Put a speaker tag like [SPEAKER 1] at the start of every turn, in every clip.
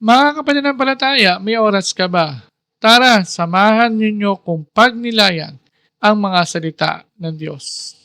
[SPEAKER 1] Mga kapananampalataya, may oras ka ba? Tara, samahan ninyo kung pagnilayan ang mga salita ng Diyos.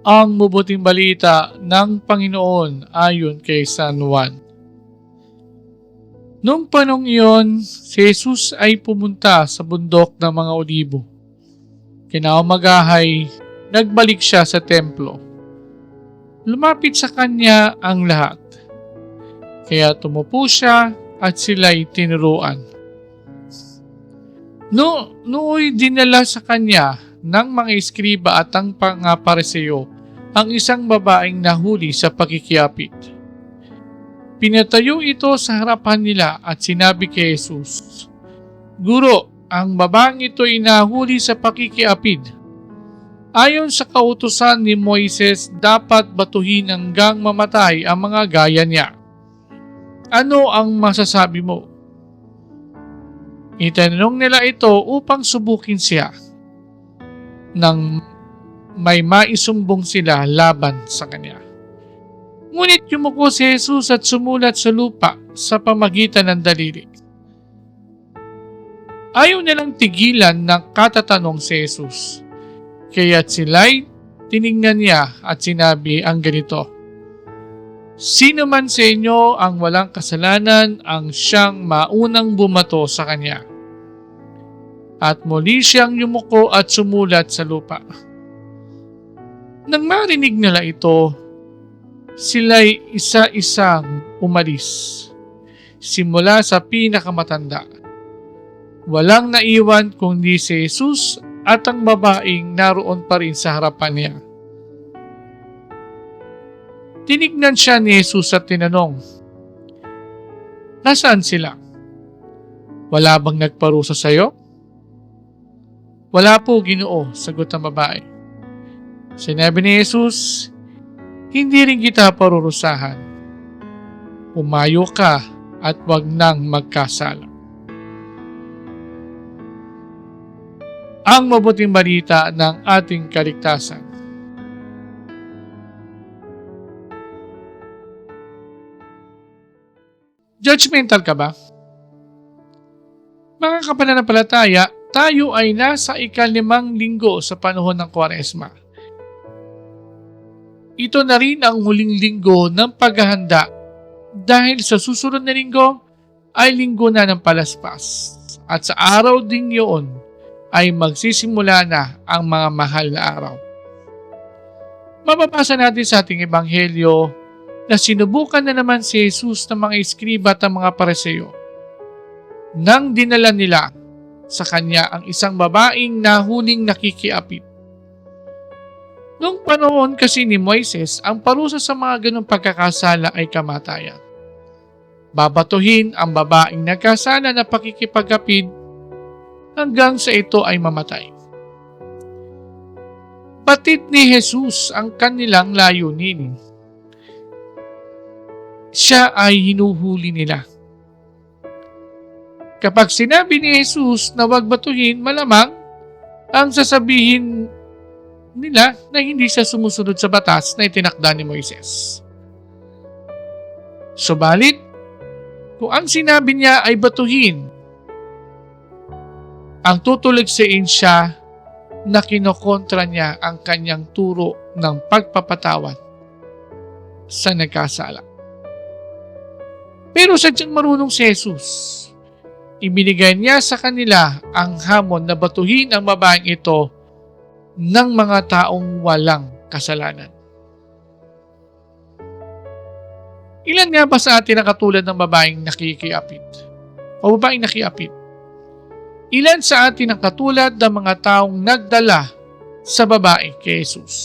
[SPEAKER 1] Ang mabuting balita ng Panginoon ayon kay San Juan. Noong panong iyon, si Jesus ay pumunta sa bundok ng mga olibo. Kinaumagahay, nagbalik siya sa templo. Lumapit sa kanya ang lahat. Kaya tumupo siya at sila'y tinuruan. No, nooy dinala sa kanya ng mga eskriba at ang pangapareseyo ang isang babaeng nahuli sa pakikiapit. Pinatayo ito sa harapan nila at sinabi kay Jesus, Guro, ang babaeng ito ay nahuli sa pakikiapid. Ayon sa kautusan ni Moises, dapat batuhin hanggang mamatay ang mga gaya niya. Ano ang masasabi mo? Itanong nila ito upang subukin siya nang may maisumbong sila laban sa kanya. Ngunit yumuko si Jesus at sumulat sa lupa sa pamagitan ng daliri. Ayaw nilang tigilan ng katatanong si Jesus. Kaya't sila'y tiningnan niya at sinabi ang ganito, Sino man sa inyo ang walang kasalanan ang siyang maunang bumato sa kanya. At muli siyang yumuko at sumulat sa lupa. Nang marinig nila ito, sila'y isa-isang umalis. Simula sa pinakamatanda. Walang naiwan kundi si Jesus at ang babaeng naroon pa rin sa harapan niya. Tinignan siya ni Jesus at tinanong, Nasaan sila? Wala bang nagparusa sa iyo? Wala po, ginoo, sagot ng babae. Sinabi ni Jesus, Hindi rin kita parurusahan. Umayo ka at wag nang magkasala. Ang mabuting balita ng ating kaligtasan. Judgmental ka ba? Mga kapananampalataya, tayo ay nasa ikalimang linggo sa panahon ng Kwaresma. Ito na rin ang huling linggo ng paghahanda dahil sa susunod na linggo ay linggo na ng palaspas. At sa araw din yun ay magsisimula na ang mga mahal na araw. Mababasa natin sa ating ebanghelyo na sinubukan na naman si Jesus ng mga iskriba at ang mga pareseyo. Nang dinala nila sa kanya ang isang babaeng nahuling nakikiapit. Noong panahon kasi ni Moises, ang parusa sa mga ganong pagkakasala ay kamatayan. Babatuhin ang babaeng nagkasala na pakikipagapid hanggang sa ito ay mamatay. Batid ni Jesus ang kanilang layunin. Siya ay hinuhuli nila. Kapag sinabi ni Jesus na wag batuhin, malamang ang sasabihin nila na hindi siya sumusunod sa batas na itinakda ni Moises. Subalit, kung ang sinabi niya ay batuhin, ang tutuligsain siya na kinokontra niya ang kanyang turo ng pagpapatawad sa nagkasala. Pero sadyang marunong si Jesus. Ibinigay niya sa kanila ang hamon na batuhin ang babaeng ito ng mga taong walang kasalanan. Ilan nga ba sa atin ang katulad ng babaeng nakikiapit? O babaeng nakiapit? Ilan sa atin ang katulad ng mga taong nagdala sa babae kay Jesus?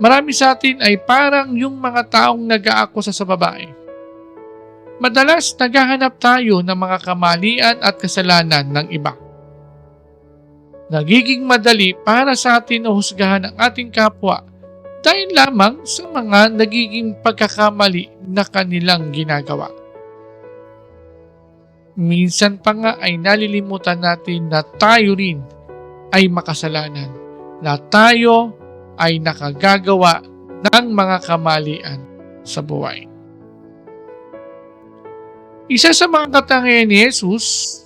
[SPEAKER 1] Marami sa atin ay parang yung mga taong nag-aakusa sa babae. Madalas naghahanap tayo ng mga kamalian at kasalanan ng iba. Nagiging madali para sa atin na husgahan ang ating kapwa dahil lamang sa mga nagiging pagkakamali na kanilang ginagawa. Minsan pa nga ay nalilimutan natin na tayo rin ay makasalanan, na tayo ay nakagagawa ng mga kamalian sa buhay. Isa sa mga katangian ni Jesus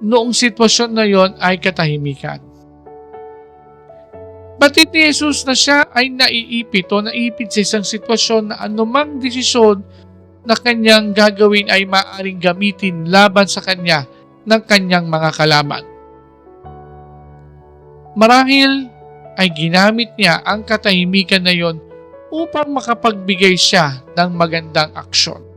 [SPEAKER 1] noong sitwasyon na yon ay katahimikan. Batid ni Jesus na siya ay naiipit o naipit sa isang sitwasyon na anumang desisyon na kanyang gagawin ay maaring gamitin laban sa kanya ng kanyang mga kalaban. Marahil ay ginamit niya ang katahimikan na yon upang makapagbigay siya ng magandang aksyon.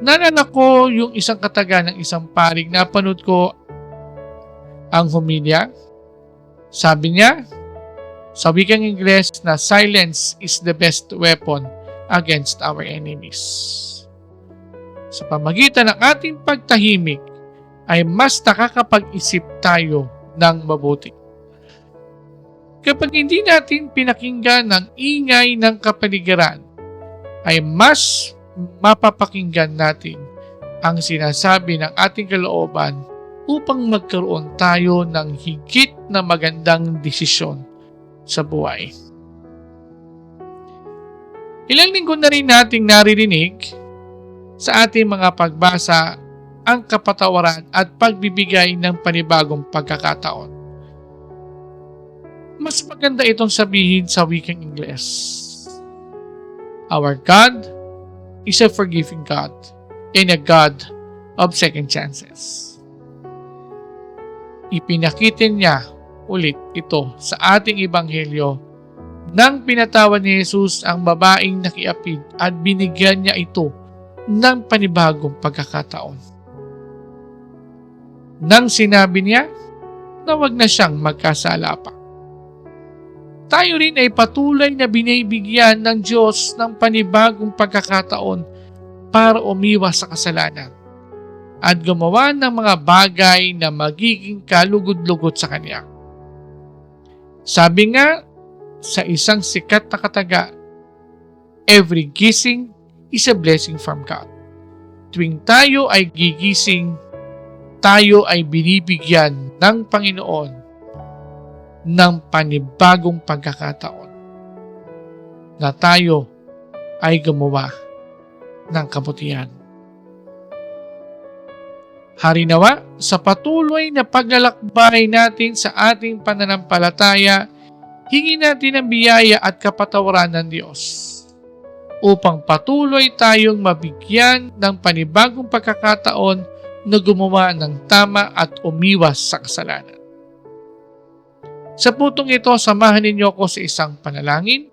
[SPEAKER 1] Naalala ko yung isang kataga ng isang paring napanood ko ang humilya. Sabi niya, sa wikang Ingles na silence is the best weapon against our enemies. Sa pamagitan ng ating pagtahimik ay mas nakakapag-isip tayo ng mabuti. Kapag hindi natin pinakinggan ang ingay ng kapaligiran, ay mas mapapakinggan natin ang sinasabi ng ating kalooban upang magkaroon tayo ng higit na magandang desisyon sa buhay. Ilang linggo na rin nating naririnig sa ating mga pagbasa ang kapatawaran at pagbibigay ng panibagong pagkakataon. Mas maganda itong sabihin sa wikang Ingles. Our God is a forgiving God and a God of second chances. Ipinakitin niya ulit ito sa ating ebanghelyo nang pinatawad ni Jesus ang babaeng nakiapid at binigyan niya ito ng panibagong pagkakataon. Nang sinabi niya na wag na siyang magkasala pa. Tayo rin ay patuloy na binibigyan ng Diyos ng panibagong pagkakataon para umiwas sa kasalanan at gumawa ng mga bagay na magiging kalugod-lugod sa Kanya. Sabi nga sa isang sikat na kataga, every gising is a blessing from God. Tuwing tayo ay gigising, tayo ay binibigyan ng Panginoon ng panibagong pagkakataon na tayo ay gumawa ng kabutihan. Harinawa, sa patuloy na paglalakbay natin sa ating pananampalataya, hingi natin ang biyaya at kapatawaran ng Diyos upang patuloy tayong mabigyan ng panibagong pagkakataon na gumawa ng tama at umiwas sa kasalanan. Sa putong ito, samahan ninyo ako sa isang panalangin.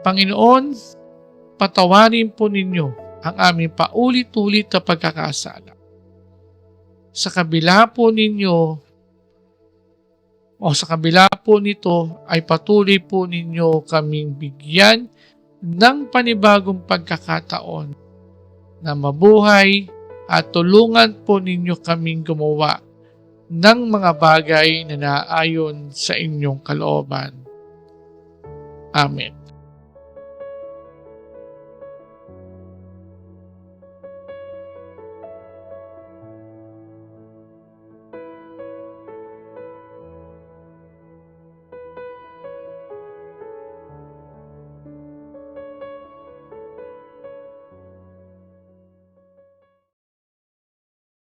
[SPEAKER 1] Panginoon, patawarin po ninyo ang aming paulit-ulit na pagkakasala sa kabila po ninyo o sa kabila po nito ay patuloy po ninyo kaming bigyan ng panibagong pagkakataon na mabuhay at tulungan po ninyo kaming gumawa ng mga bagay na naayon sa inyong kalooban. Amen.